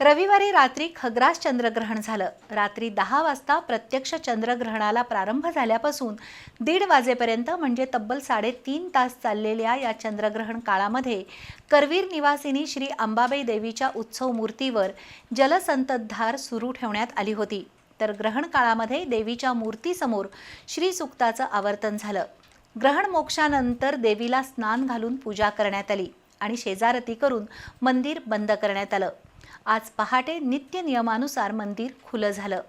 रविवारी रात्री खग्रास चंद्रग्रहण झालं. रात्री दहा वाजता प्रत्यक्ष चंद्रग्रहणाला प्रारंभ झाल्यापासून दीड वाजेपर्यंत म्हणजे तब्बल साडेतीन तास चाललेल्या या चंद्रग्रहण काळामध्ये करवीर निवासिनी श्री अंबाबाई देवीच्या उत्सव मूर्तीवर जलसंततधार सुरू ठेवण्यात आली होती. तर ग्रहण काळामध्ये देवीच्या मूर्तीसमोर श्री सुक्ताचं आवर्तन झालं. ग्रहण मोक्षानंतर देवीला स्नान घालून पूजा करण्यात आली आणि शेजारती करून मंदिर बंद करण्यात आलं. आज पहाटे नित्य नियमानुसार मंदिर खुलं झालं.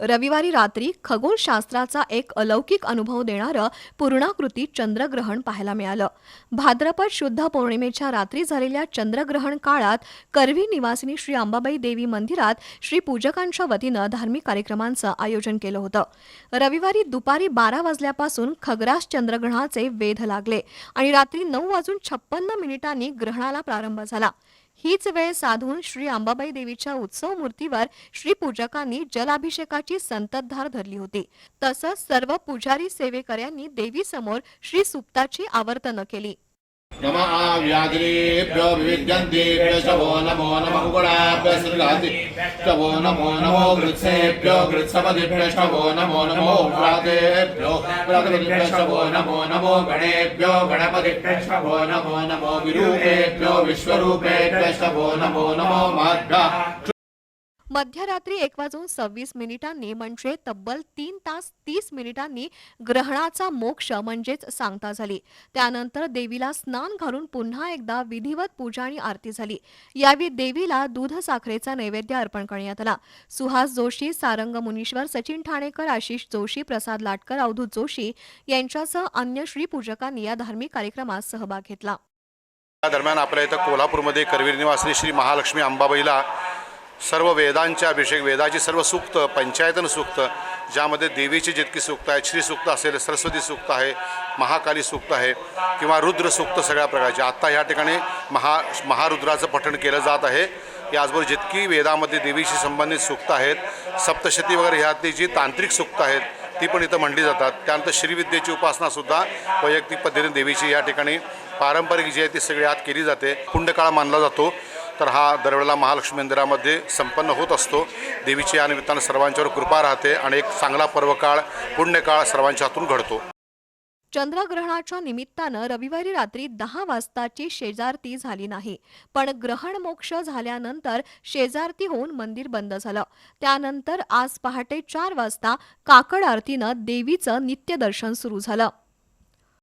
रविवारी रात्री खगोलशास्त्राचा एक अलौकिक अनुभव देणारं पूर्णाकृती चंद्रग्रहण पाहायला मिळालं. भाद्रपद शुद्ध पौर्णिमेच्या रात्री झालेल्या चंद्रग्रहण काळात करवी निवासिनी श्री अंबाबाई देवी मंदिरात श्री पूजकांच्या वतीनं धार्मिक कार्यक्रमांचं आयोजन केलं होतं. रविवारी दुपारी बारा वाजल्यापासून खग्रास चंद्रग्रहणाचे वेध लागले आणि रात्री नऊ वाजून छप्पन्न मिनिटांनी ग्रहणाला प्रारंभ झाला. हीच वेळ साधून श्री अंबाबाई देवीच्या उत्सव मूर्तीवर श्री पूजकांनी जलाभिषेकाची संततधार धरली होती. तसंच सर्व पुजारी सेवेकऱ्यांनी देवीसमोर श्री सुप्ताची आवर्तनं केली. नम आव्याधिरेभ्यो विविद्यन्तेभ्य शवो नमो नमः गुणाभ्य सृगाति शवो नमो नमो गृत्सेभ्यो गृत्सपदिभ्य शवो नमो नमो व्रातेभ्यो व्रातपदिभ्य शवो नमो नमो गणेभ्यो गणपतिभ्य शवो नमो नमो विरूपेभ्यो विश्वरूपेभ्य शवो नमो नमो माभ्यः मध्यरात्री एक वाजून सव्वीस मिनिटांनी म्हणजे तब्बल तीन तास तीस मिनिटांनी ग्रहणाचा मोक्ष म्हणजेच सांगता झाली. त्यानंतर देवीला स्नान घालून पुन्हा एकदा विधिवत पूजा आणि आरती झाली. यावेळी देवीला दूध साखरेचा नैवेद्य अर्पण करण्यात आला. सुहास जोशी सारंग मुनीश्वर सचिन ठाणेकर आशिष जोशी प्रसाद लाटकर अवधूत जोशी यांच्यासह अन्य श्रीपूजकांनी या धार्मिक कार्यक्रमात सहभाग घेतला. दरम्यान आपल्या इथं कोल्हापूरमध्ये करवीर निवासी श्री महालक्ष्मी अंबाबाईला सर्व वेदांचे अभिषेक वेदाची सर्व सूक्त पंचायतन सूक्त ज्यामध्ये देवीची जितकी सूक्त आहे श्री सूक्त असेल सरस्वती सूक्त आहे महाकाली सूक्त आहे किंवा रुद्र सूक्त सगळ्या प्रकारचे. आत्ता ह्या ठिकाणी महा महारुद्राचं पठण केलं जात आहे. याचबरोबर जितकी वेदामध्ये देवीशी संबंधित सूक्त आहेत सप्तशती वगैरे ह्यातली जी तांत्रिक सूक्त आहेत ती पण इथं म्हणली जातात. त्यानंतर श्रीविद्येची उपासनासुद्धा वैयक्तिक पद्धतीने देवीची या ठिकाणी पारंपरिक जी आहे ती सगळी आत केली जाते. कुंडकाळ मानला जातो. तर हा दरवेळेला महालक्ष्मी मंदिरामध्ये संपन्न होत असतो. देवीची या निमित्तानं सर्वांच्यावर कृपा राहते आणि एक चांगला पर्वकाळ पुण्यकाळ सर्वांच्या हातून घडतो. चंद्रग्रहणाच्या निमित्तानं रविवारी रात्री दहा वाजताची शेजारती झाली नाही. पण ग्रहण मोक्ष झाल्यानंतर शेजारती होऊन मंदिर बंद झालं. त्यानंतर आज पहाटे चार वाजता काकड आरतीनं देवीचं नित्यदर्शन सुरू झालं.